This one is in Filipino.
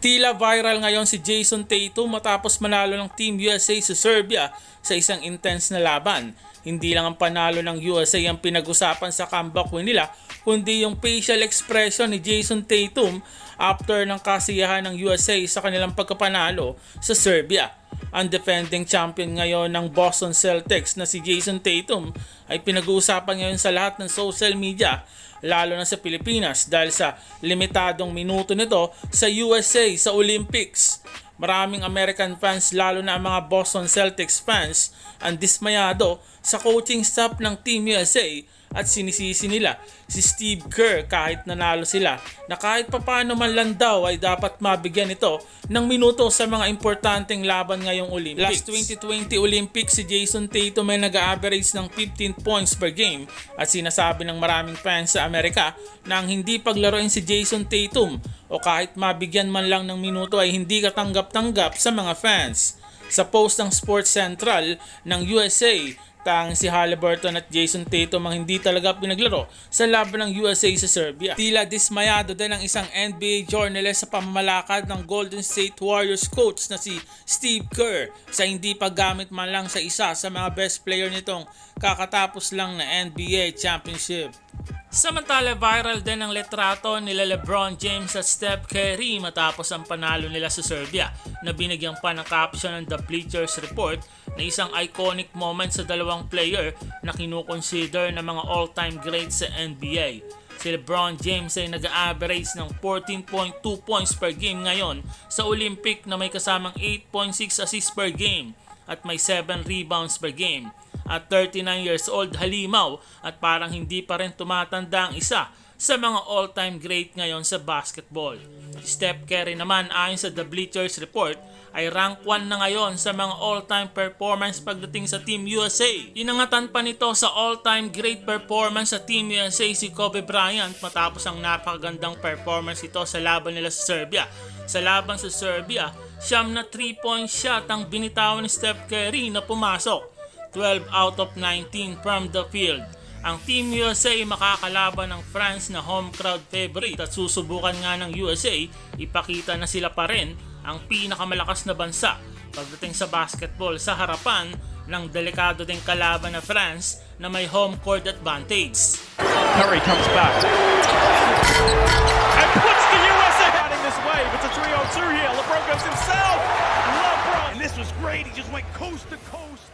Tila viral ngayon si Jason Tatum matapos manalo ng Team USA sa Serbia sa isang intense na laban. Hindi lang ang panalo ng USA ang pinag-usapan sa comeback win nila, kundi yung facial expression ni Jason Tatum after ng kasiyahan ng USA sa kanilang pagkapanalo sa Serbia. Ang defending champion ngayon ng Boston Celtics na si Jason Tatum ay pinag-uusapan ngayon sa lahat ng social media lalo na sa Pilipinas dahil sa limitadong minuto nito sa USA sa Olympics. Maraming American fans lalo na ang mga Boston Celtics fans ang dismayado sa coaching staff ng Team USA at sinisisi nila si Steve Kerr kahit nanalo sila na kahit papano man lang daw ay dapat mabigyan ito ng minuto sa mga importanteng laban ngayong Olympics. Last 2020 Olympics si Jason Tatum ay nag-average ng 15 points per game at sinasabi ng maraming fans sa Amerika na ang hindi paglaruin si Jason Tatum o kahit mabigyan man lang ng minuto ay hindi katanggap-tanggap sa mga fans. Sa post ng Sports Central ng USA, tang si Halliburton at Jason Tatum ang hindi talaga pinaglaro sa laban ng USA sa Serbia. Tila dismayado din ang isang NBA journalist sa pamamalakad ng Golden State Warriors coach na si Steve Kerr sa hindi paggamit man lang sa isa sa mga best player nitong kakatapos lang na NBA championship. Samantala viral din ang letrato nila LeBron James at Steph Curry matapos ang panalo nila sa Serbia na binigyan pa ng caption ng The Bleachers Report na isang iconic moment sa dalawang player na kinukonsider na mga all-time greats sa NBA. Si LeBron James ay nag-average ng 14.2 points per game ngayon sa Olympic na may kasamang 8.6 assists per game at may 7 rebounds per game at 39 years old halimaw at parang hindi pa rin tumatanda ang isa sa mga all-time great ngayon sa basketball. Steph Curry naman ayon sa The Bleachers Report ay rank 1 na ngayon sa mga all-time performance pagdating sa Team USA. Inangatan pa nito sa all-time great performance sa Team USA si Kobe Bryant matapos ang napakagandang performance ito sa laban nila sa Serbia. Sa laban sa Serbia, siyam na 3-point shot ang binitawan ni Steph Curry na pumasok 12 out of 19 from the field. Ang Team USA makakalaban ng France na home crowd favorite at susubukan nga ng USA ipakita na sila pa rin ang pinakamalakas na bansa pagdating sa basketball sa harapan ng delikado ding kalaban na France na may home court advantage. Curry comes back. And puts the USA heading this way. It's a 3 on 2 here. LeBron goes himself. LeBron. And this was great. He just went coast to coast.